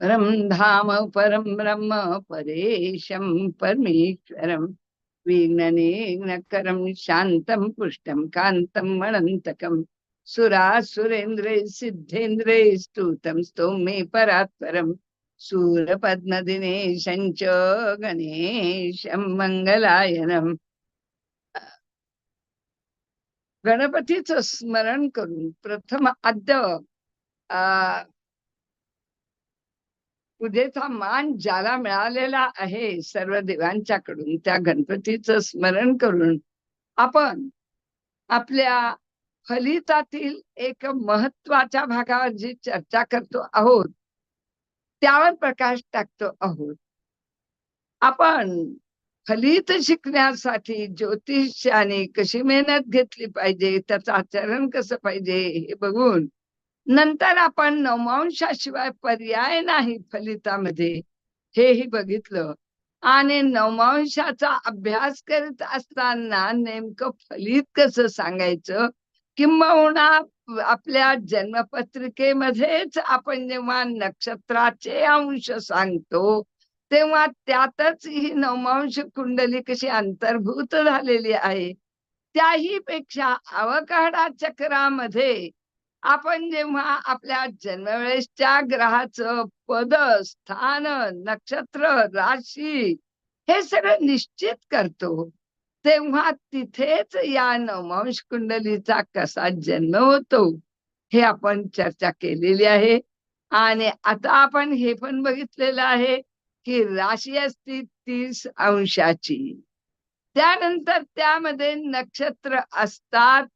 परम धाम परम ब्रह्म परेशम परमेश्वरम विघ्ननिघ्नकरं शान्तं पुष्टं कान्तं सुरा सुरासुरेन्द्रै सिद्धेन्द्रे स्तुतं स्तोमे परात्परम् सूरपद्मदिनेशं च गणेशं मङ्गलायनम् गणपतीचं स्मरण करून प्रथम अद्य पूजेचा मान ज्याला मिळालेला आहे सर्व देवांच्याकडून त्या गणपतीचं स्मरण करून आपण आपल्या फलितातील एक महत्त्वाच्या भागावर जी चर्चा करतो आहोत त्यावर प्रकाश टाकतो आहोत. आपण फलित शिकण्यासाठी ज्योतिषाने कशी मेहनत घेतली पाहिजे त्याचं आचरण कसं पाहिजे हे बघून नंतर आपण नवमांशाशिवाय पर्याय नाही फलितामध्ये. हेही बघितलं. आणि नवमांशाचा अभ्यास करत असताना नेमकं फलित कसं सांगायचं? किंबहुना आपल्या जन्मपत्रिकेमध्येच आपण जेव्हा नक्षत्राचे अंश सांगतो तेव्हा त्यातच ही नवमांश कुंडली कशी अंतर्भूत झालेली आहे? त्याही पेक्षा अवकाडा चक्रामध्ये आपण जेव्हा आपल्या जन्मवेळेसच्या ग्रहाचं पद स्थान नक्षत्र राशी हे सगळं निश्चित करतो तेव्हा तिथेच या नवंश कुंडलीचा कसा जन्म होतो हे आपण चर्चा केलेली आहे. आणि आता आपण हे पण बघितलेलं आहे की राशी असती तीस अंशाची. त्यानंतर त्यामध्ये नक्षत्र असतात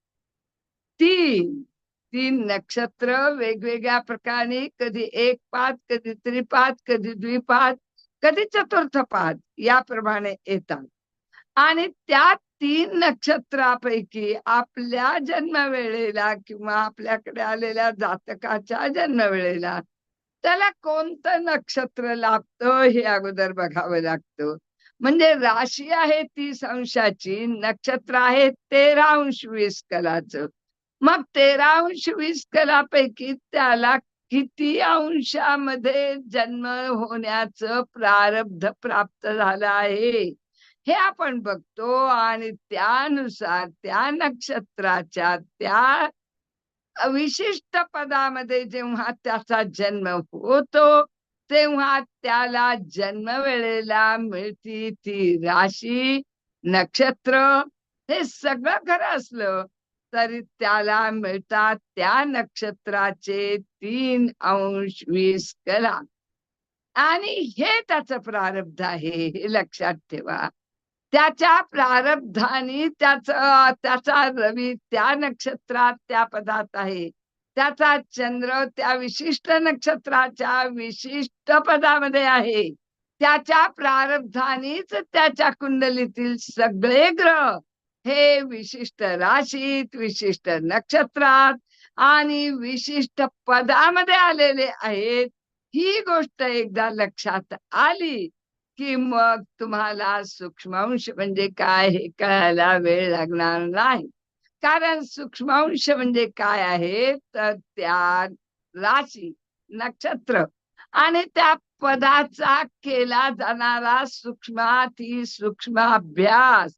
तीन. तीन नक्षत्र वेगवेगळ्या प्रकारे कधी एक पाद कधी त्रिपाद कधी द्विपाद कधी चतुर्थ पाद याप्रमाणे येतात. आणि त्या तीन नक्षत्रापैकी आपल्या जन्मवेळेला किंवा आपल्याकडे आलेल्या जातकाच्या जन्मवेळेला त्याला कोणतं नक्षत्र लाभतं हे अगोदर बघावं लागतं. म्हणजे राशी आहे तीस अंशाची नक्षत्र आहे तेरा अंश वीस कलाचं. मग तेरा अंश वीस कलापैकी त्याला किती अंशामध्ये जन्म होण्याचं प्रारब्ध प्राप्त झालं आहे? हे आपण बघतो आणि त्यानुसार त्या नक्षत्राच्या त्या विशिष्ट पदामध्ये जेव्हा त्याचा जन्म होतो तेव्हा त्याला जन्म वेळेला मिळती ती राशी नक्षत्र हे सगळं खरं असलं तरी त्याला मिळतात त्या नक्षत्राचे तीन अंश वीस कला. आणि हे त्याच प्रारब्ध आहे हे लक्षात ठेवा. त्याच्या प्रारब्धाने त्याच त्याचा रवी त्या नक्षत्रात त्या पदात आहे. त्याचा चंद्र त्या विशिष्ट नक्षत्राच्या विशिष्ट पदामध्ये आहे. त्याच्या प्रारब्धानेच त्याच्या कुंडलीतील सगळे ग्रह हे विशिष्ट राशीत विशिष्ट नक्षत्रात आणि विशिष्ट पदामध्ये आलेले आहेत. ही गोष्ट एकदा लक्षात आली की मग तुम्हाला सूक्ष्मांश म्हणजे काय हे कळायला वेळ लागणार नाही. कारण सूक्ष्मांश म्हणजे काय आहे? तर त्या राशी नक्षत्र आणि त्या पदाचा केला जाणारा सूक्ष्माती सूक्ष्म अभ्यास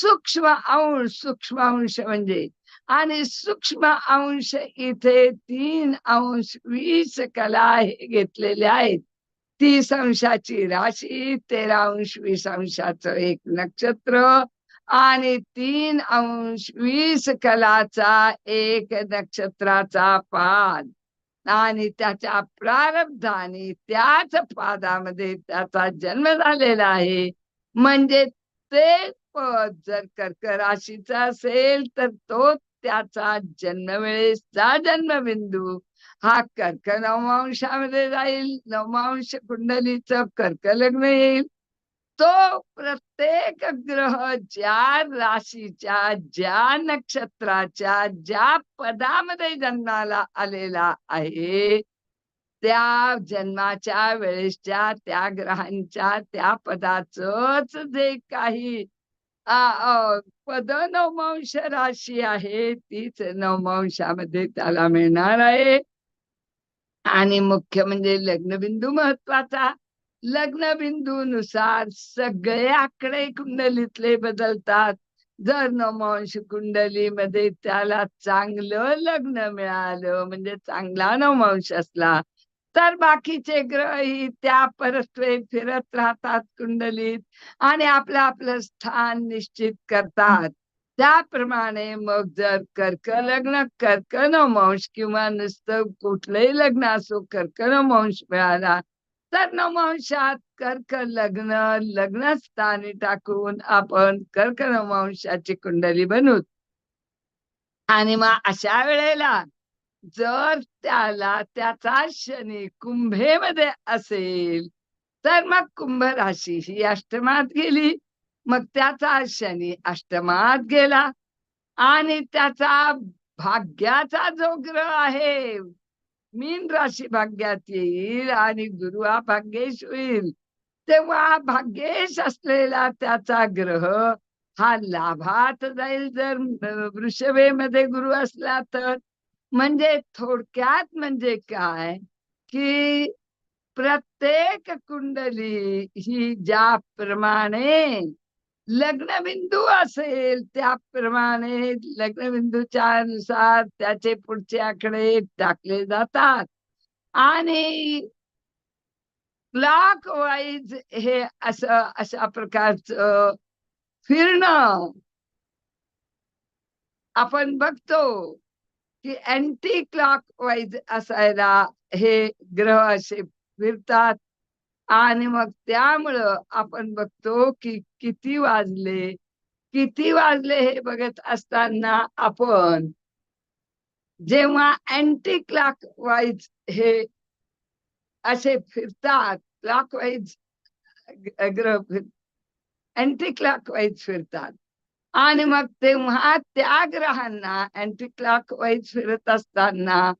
सूक्ष्म अंश सूक्ष्म अंश म्हणजे आणि सूक्ष्म अंश इथे तीन अंश वीस कला हे घेतलेले आहेत. तीस अंशाची राशी तेरा अंश वीस अंशाचं एक नक्षत्र आणि तीन अंश वीस कलाचा एक नक्षत्राचा पाद. आणि त्याच्या प्रारब्धाने त्याच पादामध्ये त्याचा जन्म झालेला आहे. म्हणजे ते जर कर्क राशीचा असेल तर तो त्याचा जन्मवेळेचा जन्मबिंदू. हा कर्क नवमांशामध्ये जाईल. नवमांश कुंडलीच कर्क लग्न येईल. तो प्रत्येक ग्रह ज्या राशीच्या ज्या नक्षत्राच्या ज्या पदामध्ये जन्माला आलेला आहे त्या जन्माच्या वेळेसच्या त्या ग्रहांच्या त्या पदाच जे काही पद नवमांश राशी आहे. तीच नवमांशामध्ये त्याला मिळणार आहे. आणि मुख्य म्हणजे लग्नबिंदू महत्त्वाचा लग्नबिंदूनुसार सगळे आकडे कुंडलीतले बदलतात. जर नवमांश कुंडलीमध्ये त्याला चांगलं लग्न मिळालं म्हणजे चांगला नवमांश असला तर बाकीचे ग्रहही त्या परस्पर फिरत राहतात कुंडलीत आणि आपलं आपलं स्थान निश्चित करतात. त्याप्रमाणे मग जर कर्क लग्न कर्क वंश किंवा नुसतं कुठलंही लग्न असो कर्क वंश मिळाला तर नवमांशात कर्क लग्न लग्न स्थानी टाकून आपण कर्कनोमांशाची कुंडली बनवू आणि मग अशा वेळेला जर त्याला त्याचा शनी कुंभेमध्ये असेल तर मग कुंभ राशी ही अष्टमात गेली. मग त्याचा शनी अष्टमात गेला आणि त्याचा भाग्याचा जो ग्रह आहे मीन राशी भाग्यात येईल आणि गुरु हा भाग्येश होईल. तेव्हा भाग्येश असलेला त्याचा ग्रह हा लाभात जाईल. जर वृषभेमध्ये गुरु असला तर म्हणजे थोडक्यात म्हणजे काय की प्रत्येक कुंडली ही ज्याप्रमाणे लग्नबिंदू असेल त्याप्रमाणे लग्नबिंदूच्या अनुसार त्याचे पुढचे आकडे टाकले जातात. आणि क्लॉक वाईज हे असं अशा प्रकारचं फिरणं आपण बघतो. की अँटी क्लॉक वाईज असायला हे ग्रह असे फिरतात. आणि मग त्यामुळं आपण बघतो की किती वाजले किती वाजले हे बघत असताना आपण जेव्हा अँटी क्लॉक वाईज हे असे फिरतात क्लॉक वाईज ग्रह फिर अँटी क्लॉक वाईज फिरतात. आणि मग तेव्हा त्या ग्रहांना अँटी क्लॉक वाईज फिरत असताना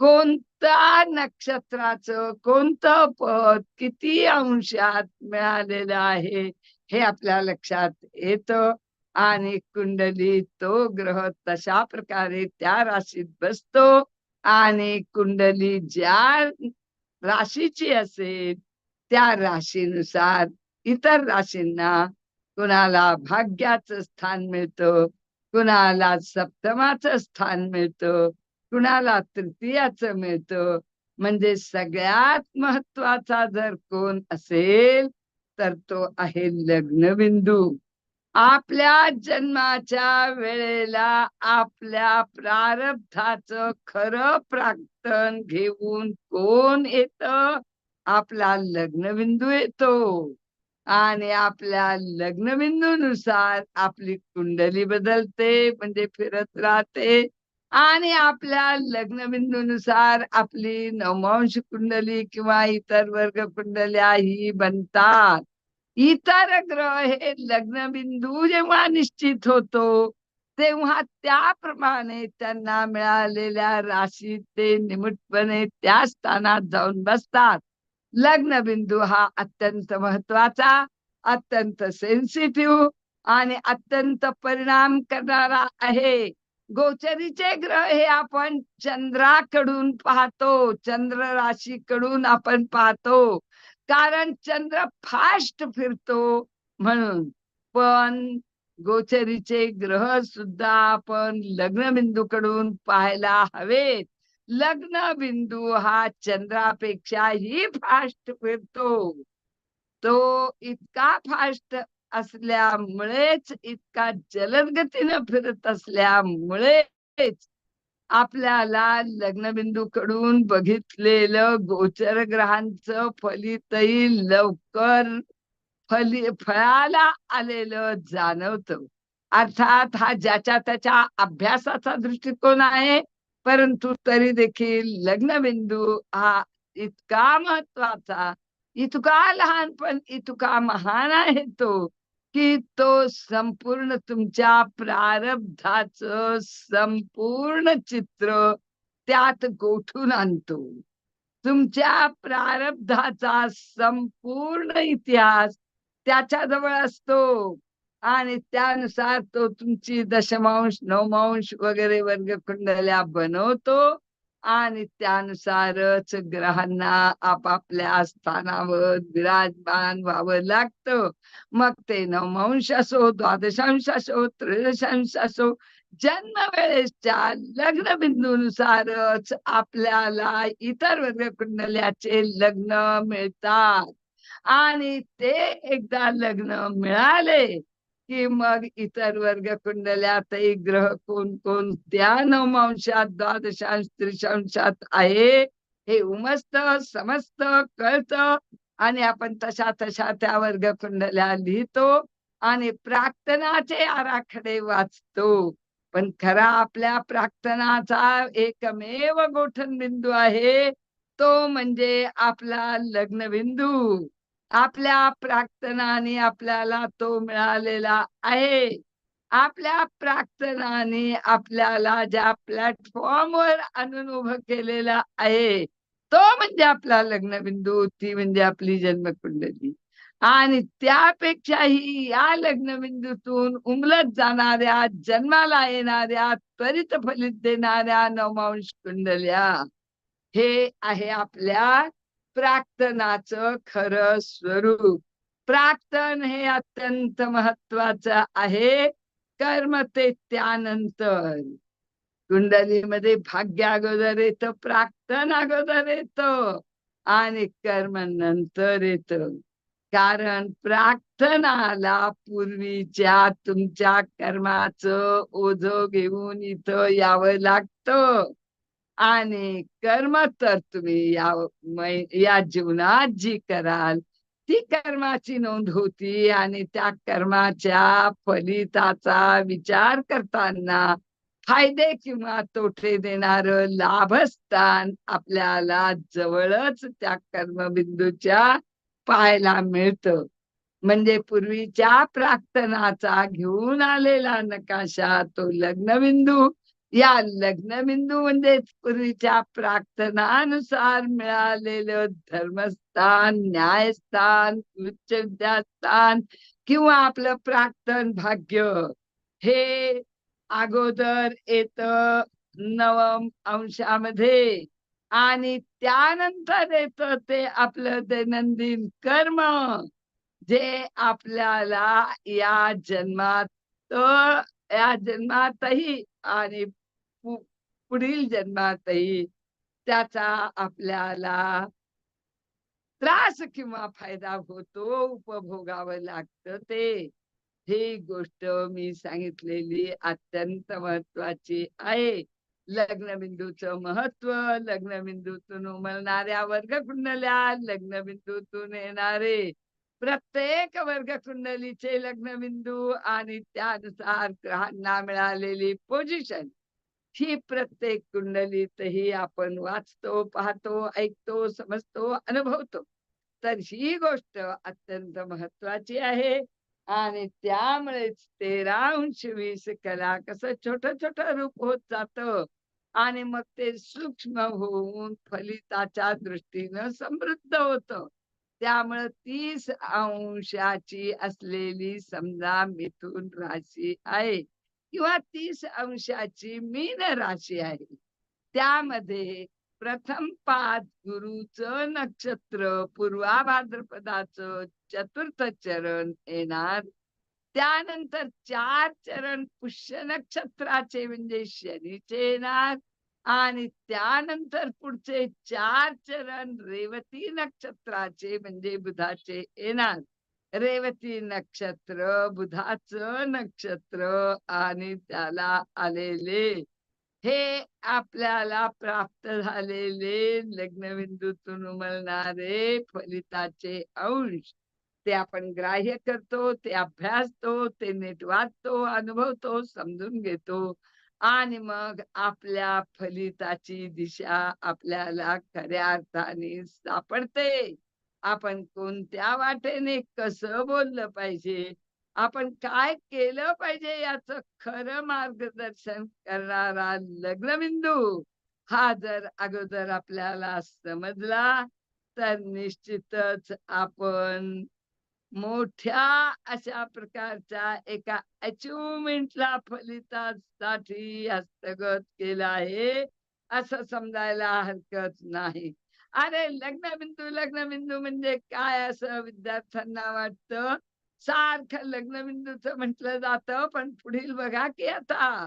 कोणत्या नक्षत्राचं कोणतं पद किती अंशात मिळालेलं आहे हे आपल्या लक्षात येतं. आणि कुंडली तो ग्रह तशा प्रकारे त्या राशीत बसतो. आणि कुंडली ज्या राशीची असेल त्या राशीनुसार इतर राशींना कुणाला भाग्याचं स्थान मिळतं कुणाला सप्तमाचं स्थान मिळतं कुणाला तृतीयाचं मिळतं. म्हणजे सगळ्यात महत्त्वाचा जर कोण असेल तर तो आहे लग्नबिंदू. आपल्या जन्माच्या वेळेला आपल्या प्रारब्धाचं खरं प्राक्तन घेऊन कोण येत? आपला लग्नबिंदू येतो. आणि आपल्या लग्नबिंदूनुसार आपली कुंडली बदलते म्हणजे फिरत राहते. आणि आपल्या लग्नबिंदूनुसार आपली नवमांश कुंडली किंवा इतर वर्ग कुंडल्या ही बनतात. इतर ग्रह हे लग्नबिंदू जेव्हा निश्चित होतो तेव्हा त्याप्रमाणे त्यांना मिळालेल्या राशीत ते निमुटपणे त्या स्थानात जाऊन बसतात. लग्नबिंदू हा अत्यंत महत्त्वाचा अत्यंत सेन्सिटिव्ह आणि अत्यंत परिणाम करणारा आहे. गोचरीचे ग्रह हे आपण चंद्राकडून पाहतो चंद्र राशीकडून आपण पाहतो. कारण चंद्र फास्ट फिरतो म्हणून. पण गोचरीचे ग्रह सुद्धा आपण लग्नबिंदूकडून पाहायला हवेत. लग्न बिंदू हा चंद्रापेक्षाही फास्ट फिरतो. तो इतका फास्ट असल्यामुळेच इतका जलद गतीनं फिरत असल्यामुळेच आपल्याला लग्नबिंदूकडून बघितलेलं गोचर ग्रहांचं फलितही लवकर फली फळाला आलेलं जाणवत. अर्थात हा ज्याच्या त्याच्या अभ्यासाचा दृष्टिकोन आहे परंतु तरी देखील लग्नबिंदू हा इतका महत्त्वाचा इतका लहान पण इतका महान आहे तो की तो संपूर्ण तुमच्या प्रारब्धाच संपूर्ण चित्र त्यात गोठून आणतो. तुमच्या प्रारब्धाचा संपूर्ण इतिहास त्याच्याजवळ असतो. आणि त्यानुसार तो तुमची दशमांश नवमांश वगैरे वर्ग कुंडल्या बनवतो. आणि त्यानुसारच ग्रहांना आपापल्या स्थानावर विराजमान व्हावं लागतं. मग ते नवमांश असो द्वादशांश असो त्रयोदशांश असो जन्म वेळेच्या लग्न बिंदूनुसारच आपल्याला इतर वर्ग कुंडल्याचे लग्न मिळतात. आणि ते एकदा लग्न मिळाले की मग इतर वर्ग कुंडल्यातही ग्रह कोण कोणत्या नवमांशात द्वादशांश त्रिशांशात आहे. हे उमस्त समस्त कळत आणि आपण तशा तशा त्या वर्ग कुंडल्या लिहितो आणि प्रार्थनाचे आराखडे वाचतो. पण खरा आपल्या प्रार्थनाचा एकमेव गोठण बिंदू आहे. तो म्हणजे आपला लग्न बिंदू आपल्या प्रार्थनाने आपल्याला तो मिळालेला आहे. आपल्या प्रार्थनाने आपल्याला ज्या प्लॅटफॉर्मवर आणून उभं केलेला आहे तो म्हणजे आपला लग्नबिंदू ती म्हणजे आपली जन्मकुंडली. आणि त्यापेक्षाही या लग्नबिंदूतून उमलत जाणाऱ्या जन्माला येणाऱ्या त्वरित फलित देणाऱ्या नवमांश कुंडल्या हे आहे आपल्या प्राक्तनाचं खरं स्वरूप. प्राक्तन हे अत्यंत महत्वाचं आहे. कर्म ते त्यानंतर. कुंडलीमध्ये भाग्य अगोदर येत प्राक्तन अगोदर येत आणि कर्म नंतर येत. कारण प्रार्थनाला पूर्वीच्या तुमच्या कर्माचं ओझ घेऊन इथं यावं लागतं. आणि कर्म तर तुम्ही या या जीवनात जी कराल ती कर्माची नोंद होती आणि त्या कर्माच्या फलिताचा विचार करताना फायदे किंवा तोटे देणार लाभस्थान आपल्याला जवळच त्या कर्मबिंदूच्या पाहायला मिळत. म्हणजे पूर्वीच्या प्रार्थनाचा घेऊन आलेला नकाशा तो लग्नबिंदू या लग्नबिंदू म्हणजे पूर्वीच्या प्रार्थनानुसार मिळालेलं धर्मस्थान न्यायस्थान उच्च विद्यास्थान किंवा आपलं प्राक्तन भाग्य. हे अगोदर येत नवम अंशामध्ये आणि त्यानंतर येत ते आपलं दैनंदिन कर्म जे आपल्याला या जन्मात या जन्मातही आणि पुढील जन्मातही त्याचा आपल्याला त्रास किंवा फायदा होतो उपभोगावं लागतं ते. ही गोष्ट मी सांगितलेली अत्यंत महत्वाची आहे. लग्नबिंदूचं महत्त्व लग्नबिंदूतून उमलणाऱ्या वर्ग कुंडल्या लग्नबिंदूतून येणारे प्रत्येक वर्ग कुंडलीचे लग्नबिंदू आणि त्यानुसार ग्रहांना मिळालेली पोझिशन ही प्रत्येक कुंडलीतही आपण वाचतो पाहतो ऐकतो समजतो अनुभवतो. तर ही गोष्ट अत्यंत महत्वाची आहे आणि त्यामुळेच तेरा अंश वीस कला कसं छोट छोट रूप होत जात आणि मग ते सूक्ष्म होऊन फलिताच्या दृष्टीनं समृद्ध होत. त्यामुळे तीस अंशाची असलेली समजा मिथून राशी आहे. किंवा तीस अंशाची मीन राशी आहे. त्यामध्ये प्रथम पाद गुरुच नक्षत्र पूर्वा भाद्रपदाच चतुर्थ चरण येणार. त्यानंतर चार चरण पुष्य नक्षत्राचे म्हणजे शनीचे येणार. आणि त्यानंतर पुढचे चार चरण रेवती नक्षत्राचे म्हणजे बुधाचे येणार. रेवती नक्षत्र बुधाचं नक्षत्र आणि त्याला आलेले. हे आपल्याला प्राप्त झालेले लग्नबिंदूतून उमलणारे फलिताचे अंश. ते आपण ग्राह्य करतो ते अभ्यासतो ते नीट वाचतो अनुभवतो समजून घेतो. आणि मग आपल्या फलिताची दिशा आपल्याला खऱ्या अर्थाने सापडते. आपण कोणत्या वाटेने कसं बोललं पाहिजे आपण काय केलं पाहिजे याच खरं मार्गदर्शन करणारा लग्नबिंदू हा जर अगोदर आपल्याला समजला तर निश्चितच आपण मोठ्या अशा प्रकारच्या एका अचिव्हमेंटला फलितासाठी हस्तगत केला आहे असं समजायला हरकत नाही. अरे लग्नबिंदू, लग्नबिंदू म्हणजे काय असं विद्यार्थ्यांना वाटतं. सारखं लग्नबिंदूचं म्हटलं जातं, पण पुढील बघा की आता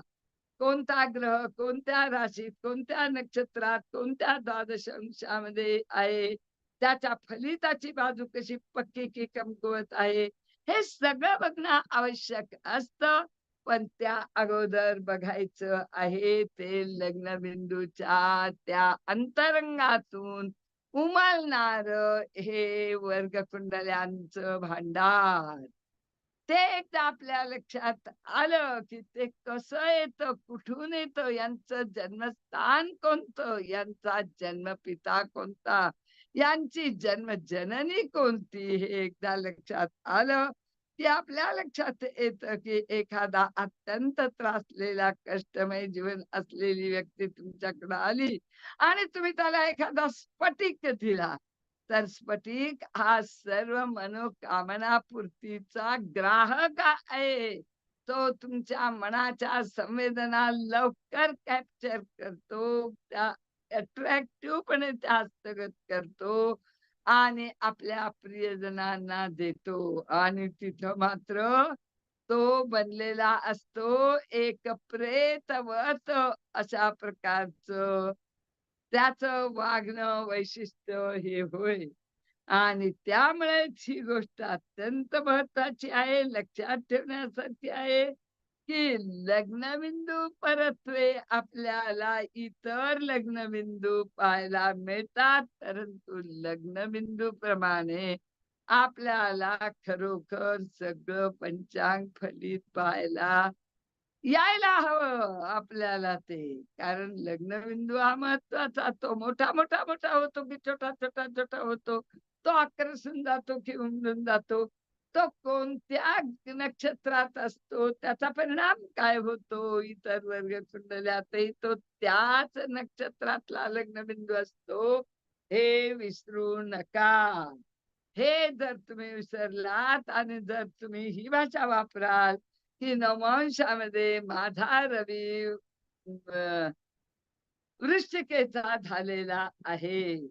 कोणता ग्रह, कोणत्या राशीत, कोणत्या नक्षत्रात, कोणत्या द्वादश अंशामध्ये आहे, त्याच्या फलिताची बाजू कशी पक्की की कमकुवत आहे, हे सगळं बघणं आवश्यक असतं. पण त्या अगोदर बघायचं आहे ते लग्नबिंदूच्या त्या अंतरंगातून उमलणार हे वर्गकुंडल्यांच भांडार. ते एकदा आपल्या लक्षात आलं, की ते कसं येतं, कुठून येतं, यांचं जन्मस्थान कोणतं, यांचा जन्मपिता कोणता, यांची जन्मजननी कोणती, हे एकदा लक्षात आलं, की आपल्या लक्षात येत की एखादा अत्यंत त्रासलेला, कष्टमय जीवन असलेली व्यक्ती तुमच्याकडे आली आणि तुम्ही त्याला एखादा स्फटिक दिला. तर स्फटिक हा सर्व मनोकामना पूर्तीचा ग्राहक आहे. तो तुमच्या मनाच्या संवेदना लवकर कॅप्चर करतो. त्या अट्रॅक्टिव्हपणे त्या हस्तगत करतो आणि आपल्या प्रियजनांना देतो. आणि तिथं मात्र तो बनलेला असतो. एक प्रेतवत अशा प्रकारचं. त्याचं वागणं वैशिष्ट्य हे होय. आणि त्यामुळेच ही गोष्ट अत्यंत महत्वाची आहे, लक्षात ठेवण्यासारखी आहे, की लग्नबिंदू परत्वे आपल्याला इतर लग्नबिंदू पाहायला मिळतात, परंतु लग्नबिंदूप्रमाणे आपल्याला खरोखर सगळं पंचांग फलित पाहायला यायला हवं आपल्याला ते. कारण लग्नबिंदू हा महत्त्वाचा. तो मोठा, मोठा, मोठा होतो की छोटा, छोटा, छोटा होतो. तो आकर्षून जातो की उमलून जातो. तो कोणत्या नक्षत्रात असतो, त्याचा परिणाम काय होतो इतर वर्ग कुंडल्यातही तो त्याच नक्षत्रातला लग्नबिंदू असतो, हे विसरू नका. हे जर तुम्ही विसरलात आणि जर तुम्ही ही भाषा वापराल, की नवमांशामध्ये माझा रवी वृश्चिकेचा झालेला आहे.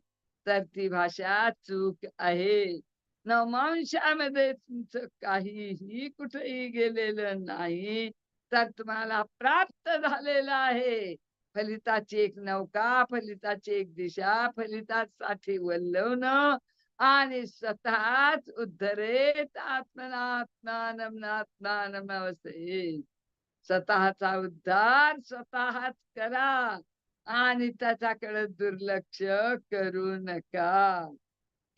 तर ती भाषा चूक आहे. नवमांशामध्ये तुमचं काहीही कुठेही गेलेलं नाही. तर तुम्हाला प्राप्त झालेलं आहे. फलिताची एक नौका, फलिताची एक दिशा, फलितासाठी वल्लवण आणि स्वतःच उद्धरेत आत्मनात्मानं आत्मानं स्वतःचा उद्धार स्वतःच करा आणि त्याच्याकडे दुर्लक्ष करू नका.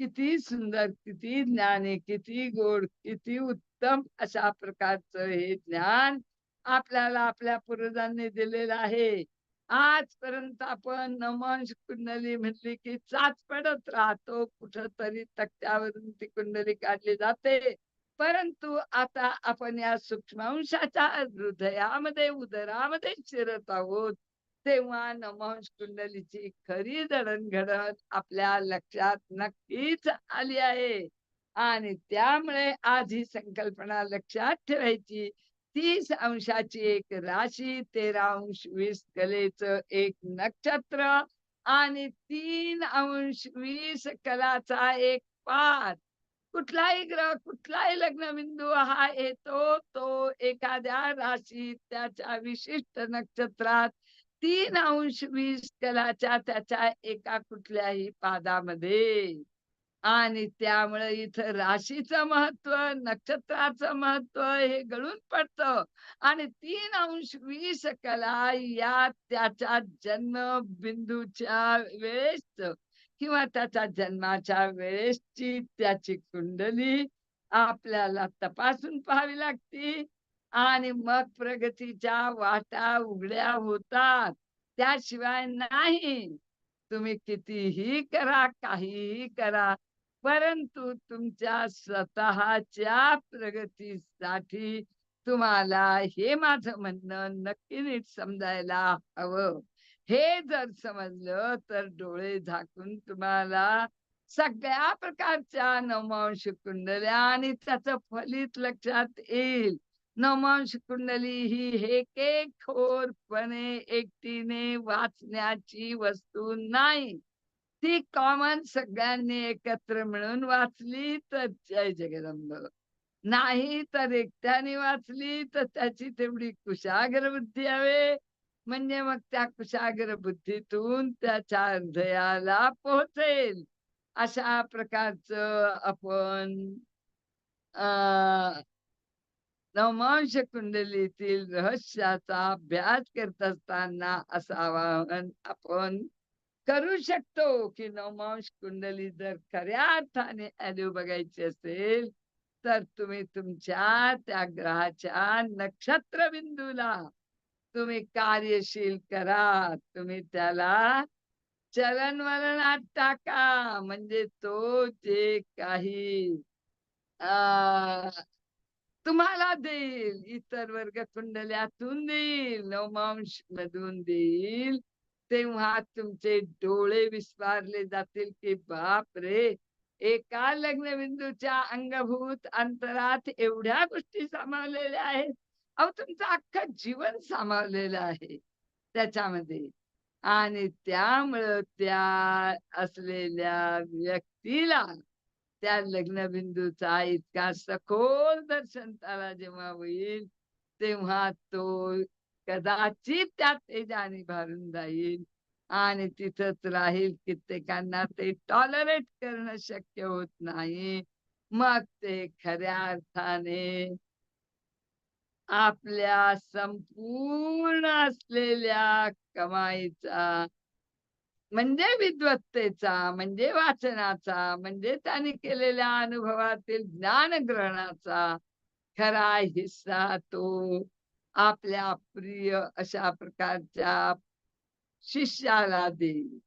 किती सुंदर, किती ज्ञानी, किती गोड, किती उत्तम अशा प्रकारचं हे ज्ञान आपल्याला आपल्या पूर्वजांनी दिलेलं आहे. आजपर्यंत आपण नमन कुंडली म्हटली की चाच पडत राहतो. कुठंतरी तक्त्यावरून ती कुंडली काढली जाते. परंतु आता आपण या सूक्ष्मांशाच्या हृदयामध्ये, उदरामध्ये शिरत आहोत. तेव्हा नमोश कुंडलीची खरी जडणघडण आपल्या लक्षात नक्कीच आली आहे. आणि त्यामुळे आज ही संकल्पना लक्षात ठेवायची. तीस अंशाची एक राशी, 13 अंश वीस कलेच एक नक्षत्र आणि तीन अंश वीस कलाचा एक पाच कुठलाही ग्रह, कुठलाही लग्नबिंदू हा येतो, तो एखाद्या राशीत त्याच्या विशिष्ट नक्षत्रात तीन अंश वीस कलाच्या त्याच्या एका कुठल्याही पादामध्ये. आणि त्यामुळे इथं राशीचं महत्त्व, नक्षत्राचं महत्त्व हे गळून पडतं आणि तीन अंश वीस कला या त्याच्या जन्म बिंदूच्या वेळेस किंवा त्याच्या जन्माच्या वेळेसची त्याची कुंडली आपल्याला तपासून पाहावी लागते आणि मग प्रगतीच्या वाटा उघड्या होतात. त्याशिवाय नाही. तुम्ही कितीही करा, काहीही करा, परंतु तुमच्या स्वतःच्या प्रगतीसाठी तुम्हाला हे माझं म्हणणं नक्की नीट समजायला हवं. हे जर समजलं तर डोळे झाकून तुम्हाला सगळ्या प्रकारच्या नवमांश कुंडल्या आणि त्याचं फलित लक्षात येईल. नवमांश कुंडली ही एक खोरपणे एकटीने वाचण्याची वस्तू नाही. ती कॉमन सगळ्यांनी एकत्र मिळून वाचली तर जय जगदंब. नाही तर एकट्याने वाचली तर त्याची तेवढी कुशाग्र बुद्धी हवे. म्हणजे मग त्या कुशाग्र बुद्धीतून त्याच्या हृदयाला पोहोचेल. अशा प्रकारचं आपण नवमांश कुंडलीतील रहस्याचा अभ्यास करत असताना असं आवाहन आपण करू शकतो की नवमांश कुंडली जर खऱ्या अर्थाने ऍल्यू बघायची असेल तर तुम्ही तुमच्या त्या ग्रहाच्या नक्षत्र बिंदूला तुम्ही कार्यशील करा. तुम्ही त्याला चलन वलनात टाका. म्हणजे तो जे काही तुम्हाला देईल. इतर वर्ग कुंडल्यातून देईल. नवमांश मधून देईल. तेव्हा तुमचे डोळे विस्पारले जातील की बाप रे एका लग्न बिंदूच्या अंगभूत अंतरात एवढ्या गोष्टी सामावलेल्या आहेत. अहो तुमचं अख्खं जीवन सामावलेलं आहे. त्याच्यामध्ये. आणि त्यामुळं त्या असलेल्या व्यक्तीला त्या लग्नबिंदूचा इतका सखोल दर्शन त्याला जेव्हा होईल तेव्हा तो कदाचित त्या तेजाने भरून जाईल आणि तिथंच राहील कित्येकांना ते टॉलरेट करणं शक्य होत नाही मग ते खऱ्या अर्थाने आपल्या संपूर्ण असलेल्या कमाईचा म्हणजे विद्वत्तेचा म्हणजे वाचनाचा म्हणजे त्याने केलेल्या अनुभवातील ज्ञान ग्रहणाचा खरा हिस्सा तो आपल्या प्रिय अशा प्रकारच्या शिष्याला देईल.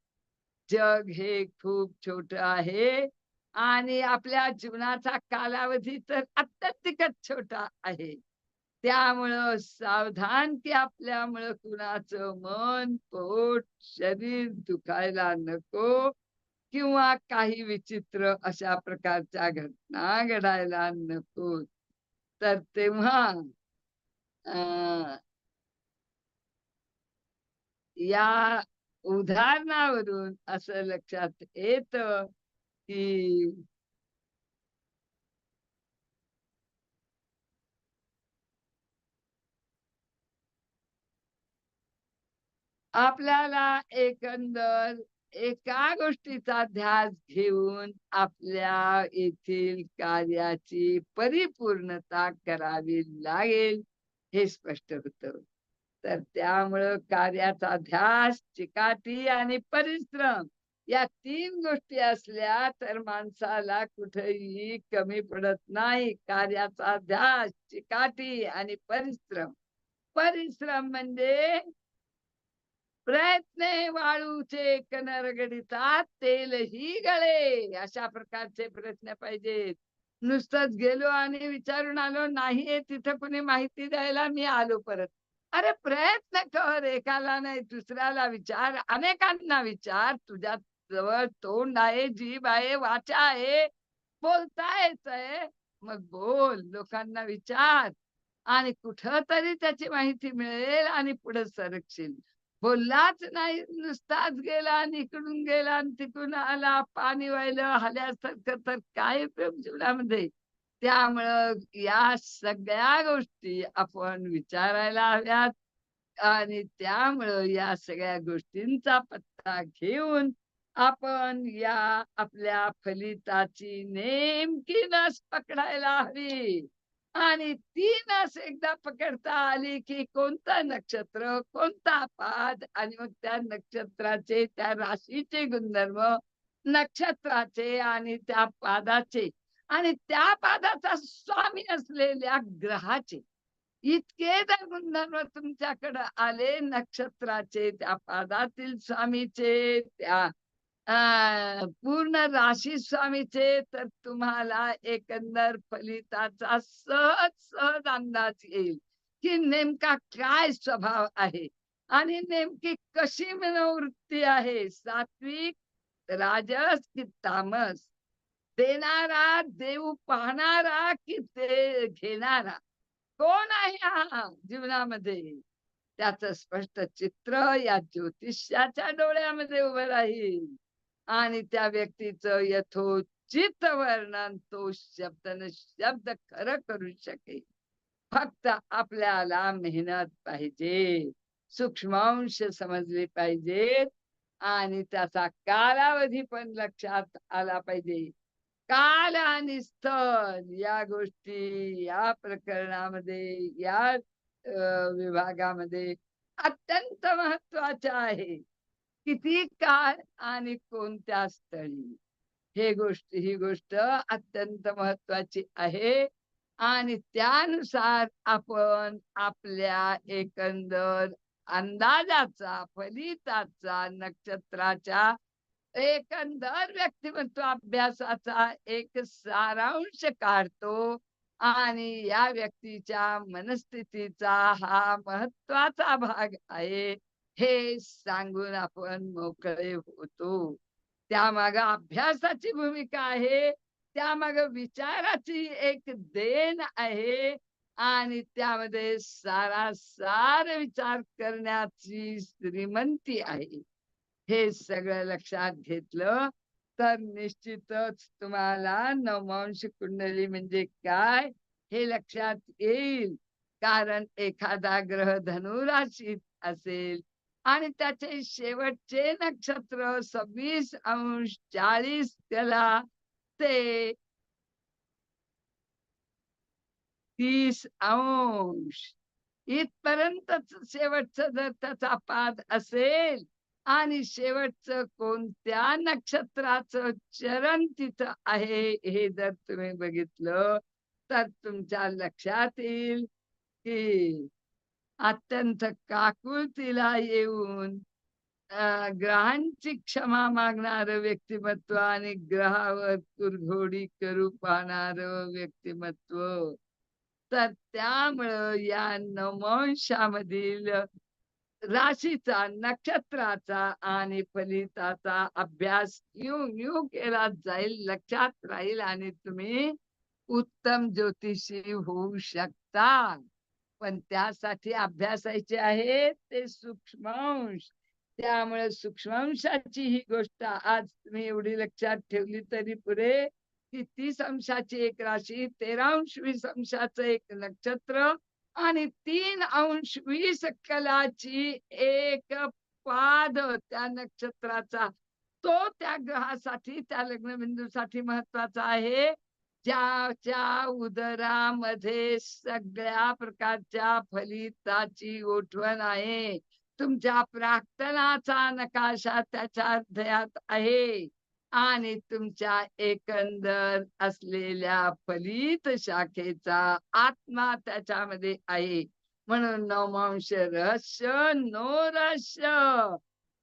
जग हे खूप छोट आहे आणि आपल्या जीवनाचा कालावधी तर अत्यंतिकच छोटा आहे. त्यामुळं सावधान की आपल्यामुळं कुणाचं मन पोट शरीर दुखायला नको किंवा काही विचित्र अशा प्रकारच्या घटना घडायला नको. तर तेव्हा या उदाहरणावरून असं लक्षात येत की आपल्याला एकंदर एका गोष्टीचा ध्यास घेऊन आपल्या येथील कार्याची परिपूर्णता करावी लागेल हे स्पष्ट होत. तर त्यामुळं कार्याचा ध्यास चिकाटी आणि परिश्रम या तीन गोष्टी असल्या तर माणसाला कुठेही कमी पडत नाही. कार्याचा ध्यास चिकाटी आणि परिश्रम. परिश्रम म्हणजे प्रयत्न वाळूचे कनरगडीचा तेलही गळे. अशा प्रकारचे प्रयत्न पाहिजेत. नुसतंच गेलो आणि विचारून आलो नाहीये तिथं कुणी माहिती द्यायला मी आलो परत. अरे प्रयत्न कर एकाला नाही दुसऱ्याला विचार अनेकांना विचार तुझ्या जवळ तोंड आहे जीभ आहे वाचा आहे. बोलता आहे मग बोल लोकांना विचार. आणि कुठं तरी त्याची माहिती मिळेल आणि पुढे सरकशील. बोललाच नाही नुसताच गेला आणि इकडून गेला आणि तिकडून आला पाणी व्हायला हल्यासारखं तर काय उपयोग जीवनामध्ये? त्यामुळं या सगळ्या गोष्टी आपण विचारायला हव्यात. आणि त्यामुळं या सगळ्या गोष्टींचा पत्ता घेऊन आपण या आपल्या फलिताची नेमकी नस पकडायला हवी. आणि तीनच एकदा पकडता आली की कोणतं नक्षत्र कोणता पाद? आणि मग त्या नक्षत्राचे त्या राशीचे गुणधर्म नक्षत्राचे आणि त्या पादाचे. आणि त्या पादाचा स्वामी असलेल्या ग्रहाचे. इतके जर गुणधर्म तुमच्याकडे आले नक्षत्राचे त्या पादातील स्वामीचे त्या पूर्ण राशी स्वामीचे तर तुम्हाला एकंदर फलिताचा सहज सहज अंदाज येईल की नेमका काय स्वभाव आहे आणि नेमकी कशी मनोवृत्ती आहे. सात्विक राजस कि तामस? देणारा देऊ पाहणारा कि ते घेणारा? कोण आहे हा जीवनामध्ये? त्याच स्पष्ट चित्र या ज्योतिष्याच्या डोळ्यामध्ये उभं राहील. आणि त्या व्यक्तीचं यथोचित वर्णन तो शब्द न शब्द खरं करू शकेल. फक्त आपल्याला मेहनत पाहिजे सूक्ष्मांश समजले पाहिजेत आणि त्याचा कालावधी पण लक्षात आला पाहिजे. काल आणि स्थळ या गोष्टी या प्रकरणामध्ये या विभागामध्ये अत्यंत महत्त्वाच्या आहे किती काळ आणि कोणत्या स्थळी? हे गोष्ट ही गोष्ट अत्यंत महत्वाची आहे. आणि त्यानुसार आपण आपल्या एकंदर अंदाजाचा फलिताचा नक्षत्राच्या एकंदर व्यक्तिमत्व अभ्यासाचा एक सारांश काढतो. आणि या व्यक्तीच्या मनस्थितीचा हा महत्त्वाचा भाग आहे. हे सांगून आपण मोकळे होतो. त्यामाग अभ्यासाची भूमिका आहे. त्यामाग विचाराची एक देण आहे. आणि त्यामध्ये सारासार विचार करण्याची श्रीमंती आहे. हे सगळं लक्षात घेतलं तर निश्चितच तुम्हाला नवमांश कुंडली म्हणजे काय हे लक्षात येईल. कारण एखादा ग्रह धनुराशीत असेल आणि त्याचे शेवटचे नक्षत्र सव्वीस अंश चाळीस त्याला ते तीस अंश. इथपर्यंतच शेवटचं जर त्याचा पाद असेल आणि शेवटचं कोणत्या नक्षत्राचं चरण तिथं आहे हे जर तुम्ही बघितलं तर तुमच्या लक्षात येईल की अत्यंत काकुळतीला येऊन ग्रहांची क्षमा मागणार व्यक्तिमत्व आणि ग्रहावर कुरघोडी करू पाहणार व्यक्तिमत्व. तर त्यामुळं या नवंशामधील राशीचा नक्षत्राचा आणि फलिताचा अभ्यास येऊ येऊ केला जाईल लक्षात राहील आणि तुम्ही उत्तम ज्योतिषी होऊ शकता. पण त्यासाठी अभ्यासायचे आहे ते सूक्ष्मांश. त्यामुळे सूक्ष्मांशाची ही गोष्ट आज तुम्ही एवढी लक्षात ठेवली तरी पुरे की तीस अंशाची एक राशी तेरा अंश वीस अंशाचं एक नक्षत्र आणि तीन अंश वीस कलाची एक पाद त्या नक्षत्राचा. तो त्या ग्रहासाठी त्या लग्नबिंदूसाठी महत्त्वाचा आहे. ज्याच्या उदरामध्ये सगळ्या प्रकारच्या फलिताची ओठवण आहे तुमच्या प्रार्थनाचा नकाशा त्याच्या हृदयात आहे आणि तुमच्या एकंदर असलेल्या फलित शाखेचा आत्मा त्याच्यामध्ये आहे. म्हणून नवमांश रहस्य नो रहस्य.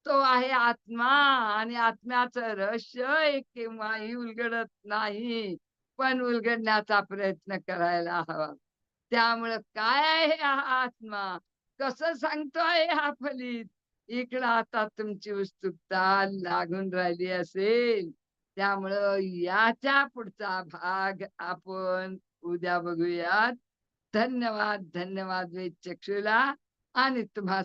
तो आहे आत्मा आणि आत्म्याचं रहस्य एक केव्हाही उलगडत नाही. पण उलगडण्याचा प्रयत्न करायला हवा. त्यामुळं काय आहे हा आत्मा? कसं सांगतोय हा फलित? इकडं आता तुमची उत्सुकता लागून राहिली असेल. त्यामुळं याच्या पुढचा भाग आपण उद्या बघूयात. धन्यवाद धन्यवाद वेद चक्षुला आणि तुम्हा